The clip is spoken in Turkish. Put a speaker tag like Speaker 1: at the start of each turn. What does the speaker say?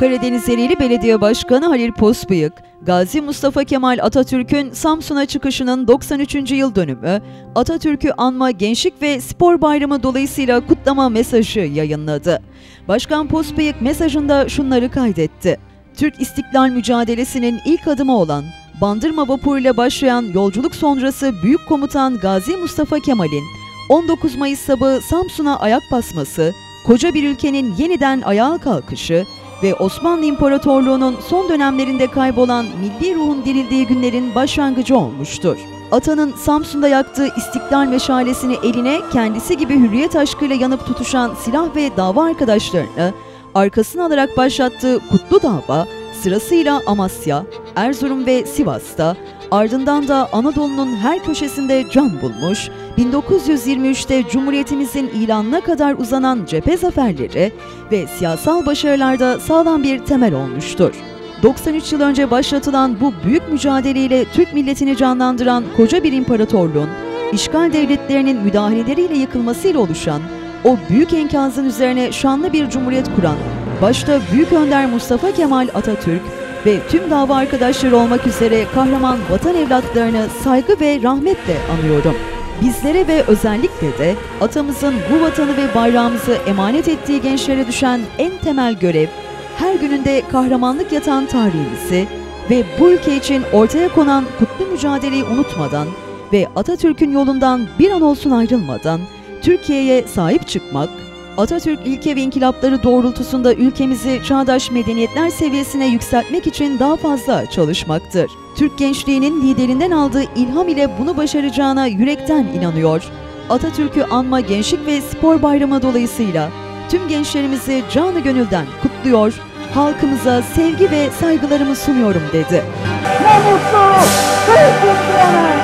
Speaker 1: Karadeniz Belediye Başkanı Halil Posbıyık, Gazi Mustafa Kemal Atatürk'ün Samsun'a çıkışının 93. yıl dönümü, Atatürk'ü anma Gençlik ve Spor Bayramı dolayısıyla kutlama mesajı yayınladı. Başkan Posbıyık mesajında şunları kaydetti. Türk İstiklal Mücadelesi'nin ilk adımı olan Bandırma vapuruyla başlayan yolculuk sonrası Büyük Komutan Gazi Mustafa Kemal'in 19 Mayıs sabahı Samsun'a ayak basması, koca bir ülkenin yeniden ayağa kalkışı ve Osmanlı İmparatorluğu'nun son dönemlerinde kaybolan milli ruhun dirildiği günlerin başlangıcı olmuştur. Atanın Samsun'da yaktığı istiklal meşalesini eline kendisi gibi hürriyet aşkıyla yanıp tutuşan silah ve dava arkadaşlarını arkasına alarak başlattığı kutlu dava sırasıyla Amasya, Erzurum ve Sivas'ta, ardından da Anadolu'nun her köşesinde can bulmuş, 1923'te Cumhuriyetimizin ilanına kadar uzanan cephe zaferleri ve siyasal başarılarda sağlam bir temel olmuştur. 93 yıl önce başlatılan bu büyük mücadeleyle Türk milletini canlandıran koca bir imparatorluğun, işgal devletlerinin müdahaleleriyle yıkılmasıyla oluşan o büyük enkazın üzerine şanlı bir cumhuriyet kuran, başta Büyük Önder Mustafa Kemal Atatürk ve tüm dava arkadaşları olmak üzere kahraman vatan evlatlarını saygı ve rahmetle anıyorum. Bizlere ve özellikle de atamızın bu vatanı ve bayrağımızı emanet ettiği gençlere düşen en temel görev, her gününde kahramanlık yatan tarihimizi ve bu ülke için ortaya konan kutlu mücadeleyi unutmadan ve Atatürk'ün yolundan bir an olsun ayrılmadan Türkiye'ye sahip çıkmak, Atatürk ilke ve inkılapları doğrultusunda ülkemizi çağdaş medeniyetler seviyesine yükseltmek için daha fazla çalışmaktır. Türk gençliğinin liderinden aldığı ilham ile bunu başaracağına yürekten inanıyor. Atatürk'ü anma Gençlik ve Spor Bayramı dolayısıyla tüm gençlerimizi canı gönülden kutluyor, halkımıza sevgi ve saygılarımı sunuyorum dedi.
Speaker 2: Ne mutlu Türk'üm